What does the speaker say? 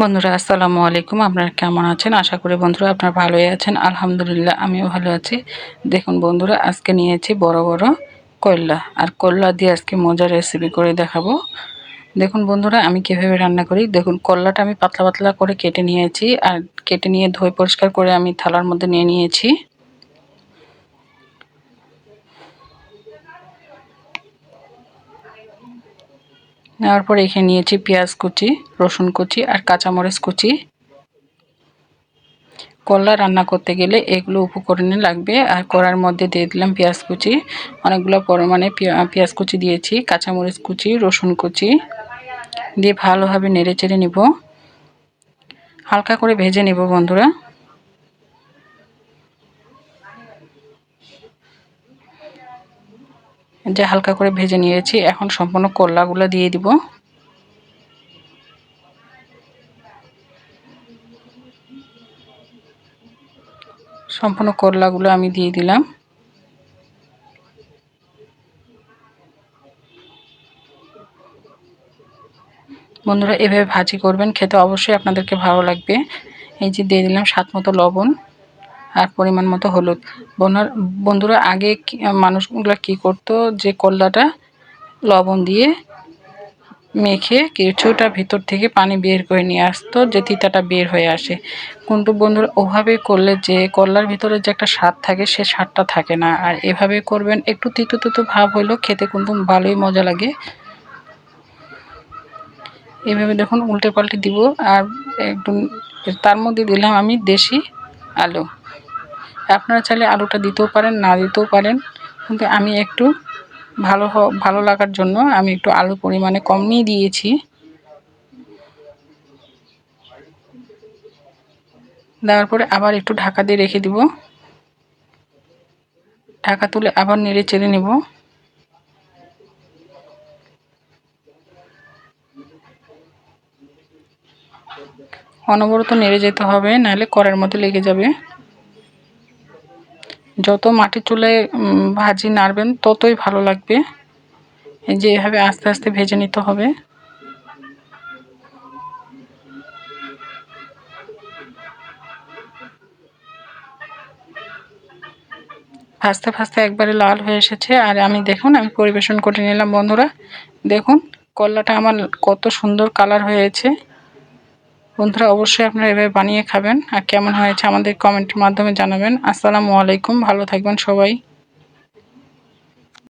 বন্ধুরা, আসসালামু আলাইকুম। আপনারা কেমন আছেন? আশা করি বন্ধুরা আপনারা ভালোই আছেন। আলহামদুলিল্লাহ, আমিও ভালো আছি। দেখুন বন্ধুরা, আজকে নিয়েছি বড় বড় কয়লা আর কল্লা দিয়ে আজকে মজার রেসিপি করে দেখাবো। দেখুন বন্ধুরা, আমি কীভাবে রান্না করি। দেখুন, কল্লাটা আমি পাতলা পাতলা করে কেটে নিয়েছি। আর কেটে নিয়ে ধুয়ে পরিষ্কার করে আমি থালার মধ্যে নিয়ে নিয়েছি। নেওয়ার পর এখানে নিয়েছি পেঁয়াজ কুচি, রসুন কুচি আর কাঁচামরিচ কুচি। কলা রান্না করতে গেলে এগুলো উপকরণে লাগবে আর কড়ার মধ্যে দিয়ে দিলাম পেঁয়াজ কুচি। অনেকগুলো পরিমাণে পেঁয়াজ কুচি দিয়েছি, কাঁচামরিচ কুচি, রসুন কুচি। দিয়ে ভালোভাবে নেড়ে চেড়ে নিব। হালকা করে ভেজে নেব বন্ধুরা। যে হালকা করে ভেজে নিয়েছি, এখন সম্পূর্ণ কল্লাগুলো দিয়ে দিব। সম্পূর্ণ করলাগুলো আমি দিয়ে দিলাম। বন্ধুরা, এভাবে ভাজি করবেন, খেতে অবশ্যই আপনাদেরকে ভালো লাগবে। এই যে দিয়ে দিলাম স্বাদ মতো লবণ। আর পরিমাণ মতো হলুদ। বনার বন্ধুরা, আগে মানুষগুলো কি করতো? যে কল্লাটা লবণ দিয়ে মেখে কিছুটা ভিতর থেকে পানি বের করে নিয়ে আসতো, যে তিতাটা বের হয়ে আসে। কিন্তু বন্ধুরা, ওভাবে করলে যে কল্লার ভিতরে যে একটা স্বাদ থাকে, সে স্বাদটা থাকে না। আর এভাবে করবেন, একটু তিতো তিতো ভাব হলেও খেতে কিন্তু ভালোই মজা লাগে। এভাবে দেখুন, উল্টে পাল্টে দিব। আর একটু তার মধ্যে দিলাম আমি দেশি আলু। আপনারা চাইলে আলুটা দিতেও পারেন, না দিতেও পারেন। কিন্তু আমি একটু ভালো ভালো লাগার জন্য আমি একটু আলু পরিমাণে কম নিয়ে দিয়েছি। দেওয়ার পরে আবার একটু ঢাকা দিয়ে রেখে দিব। ঢাকা তুলে আবার নেড়ে চেড়ে নেব। অনবরত নেড়ে যেতে হবে, নাহলে কড়ার মধ্যে লেগে যাবে। যত মাটির চুলায় ভাজি নাড়বেন, ততই ভালো লাগবে। এই যে এভাবে আস্তে আস্তে ভেজে নিতে হবে। ফাস্তে ফাস্তে একবারে লাল হয়ে এসেছে। আর আমি দেখুন, আমি পরিবেশন করে নিলাম বন্ধুরা। দেখুন কল্লাটা আমার কত সুন্দর কালার হয়েছে। বন্ধুরা, অবশ্যই আপনারা এভাবে বানিয়ে খাবেন। আর কেমন হয়েছে আমাদের কমেন্টের মাধ্যমে জানাবেন। আসসালামু আলাইকুম, ভালো থাকবেন সবাই।